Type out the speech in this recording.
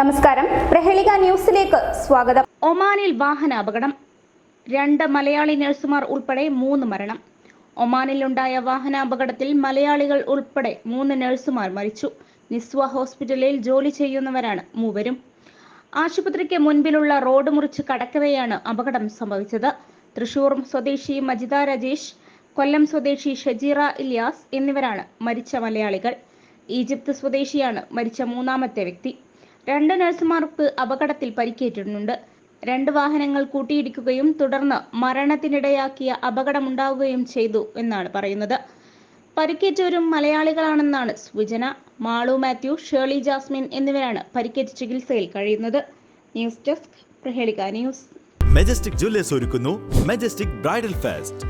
നമസ്കാരം. പ്രഹേളിക ന്യൂസിലേക്ക് സ്വാഗതം. ഒമാനിൽ വാഹന അപകടം. രണ്ട് മലയാളി നഴ്സുമാർ ഉൾപ്പെടെ മൂന്ന് മരണം. ഒമാനിലുണ്ടായ വാഹനാപകടത്തിൽ മലയാളികൾ ഉൾപ്പെടെ മൂന്ന് നഴ്സുമാർ മരിച്ചു. നിസ്വ ഹോസ്പിറ്റലിൽ ജോലി ചെയ്യുന്നവരാണ് മൂവരും. ആശുപത്രിക്ക് മുൻപിലുള്ള റോഡ് മുറിച്ച് കടക്കവെയാണ് അപകടം സംഭവിച്ചത്. തൃശൂർ സ്വദേശി മജിദ രജേഷ് കൊല്ലം സ്വദേശി ഷജീറ ഇലിയാസ് എന്നിവരാണ് മരിച്ച മലയാളികൾ. ഈജിപ്ത് സ്വദേശിയാണ് മരിച്ച മൂന്നാമത്തെ വ്യക്തി. രണ്ട് നഴ്സുമാർക്ക് അപകടത്തിൽ പരിക്കേറ്റിട്ടുണ്ട്. രണ്ട് വാഹനങ്ങൾ കൂട്ടിയിടിക്കുകയും തുടർന്ന് മരണത്തിനിടയാക്കിയ അപകടമുണ്ടാവുകയും ചെയ്തു എന്നാണ് പറയുന്നത്. പരിക്കേറ്റവരും മലയാളികളാണെന്നാണ് സൂചന. മാളു മാത്യു ഷേർലി ജാസ്മിൻ എന്നിവരാണ് പരിക്കേറ്റ് ചികിത്സയിൽ കഴിയുന്നത്. News desk Prahelika news. Majestic Jewellers ഒരുക്കുന്നു. Majestic bridal fest